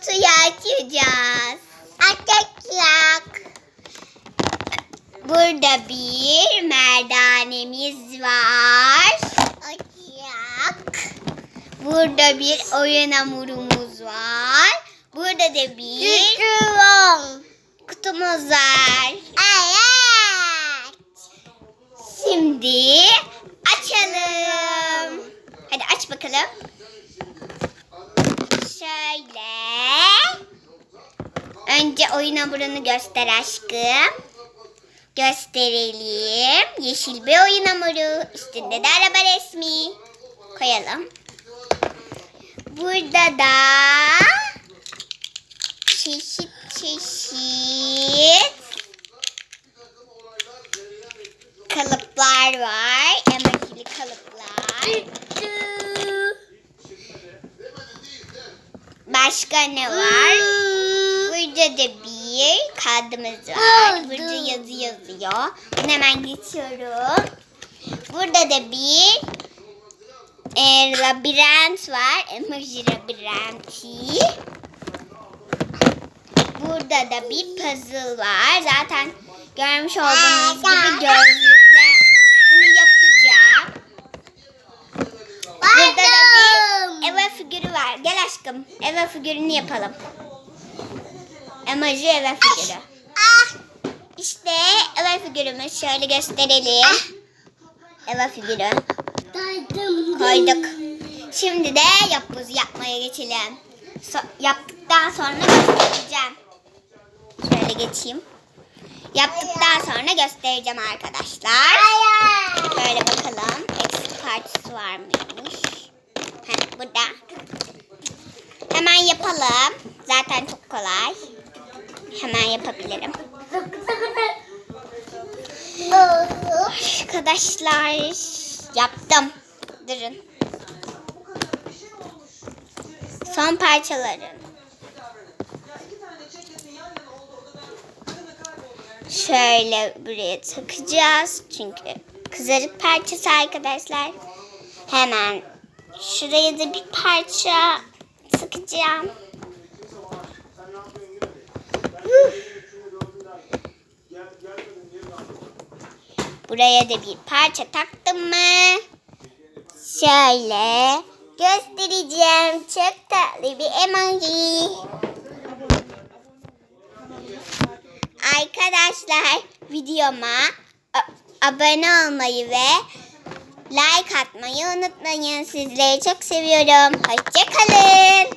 kutuyu açacağız. Açacak. Burada bir merdanemiz var. Açacak. Burada bir oyun hamurumuz var. Burada da bir kutumuz var. Evet. Şimdi açalım. Hadi aç bakalım. Şöyle. Önce oyun hamurunu göster aşkım. Gösterelim. Yeşil bir oyun hamuru. Üstünde de araba resmi. Koyalım. Burada da çeşit çeşit kalıplar var. Emojili kalıplar. Başka ne var? Burada da bir kağıdımız var. Burada yazı yazıyor. Bunu hemen geçiyorum. Burada da bir e, labirent var. Emoji labirenti. Burada da bir puzzle var. Zaten görmüş olduğunuz gibi gözlükle bunu yapacağım. Burada da bir eve figürü var. Gel aşkım. Eve figürünü yapalım. Emoji eve figürü. İşte eve figürümüz. Şöyle gösterelim. Eve figürü. Koyduk. Şimdi de yapbozu yapmaya geçelim. So- yaptıktan sonra göstereceğim. Şöyle geçeyim. Yaptıktan sonra göstereceğim arkadaşlar. Şöyle bakalım. Eksik parçası var mıymış? Heh, burada. Hemen yapalım. Zaten çok kolay. Hemen yapabilirim. Arkadaşlar yaptım. Durun. Son parçaların. Şöyle buraya takacağız. Çünkü kızarık parçası arkadaşlar. Hemen şuraya da bir parça sıkacağım. Buraya da bir parça taktım mı? Şöyle göstereceğim. Çok tatlı bir emoji. Arkadaşlar videoma abone olmayı ve like atmayı unutmayın. Sizleri çok seviyorum. Hoşçakalın.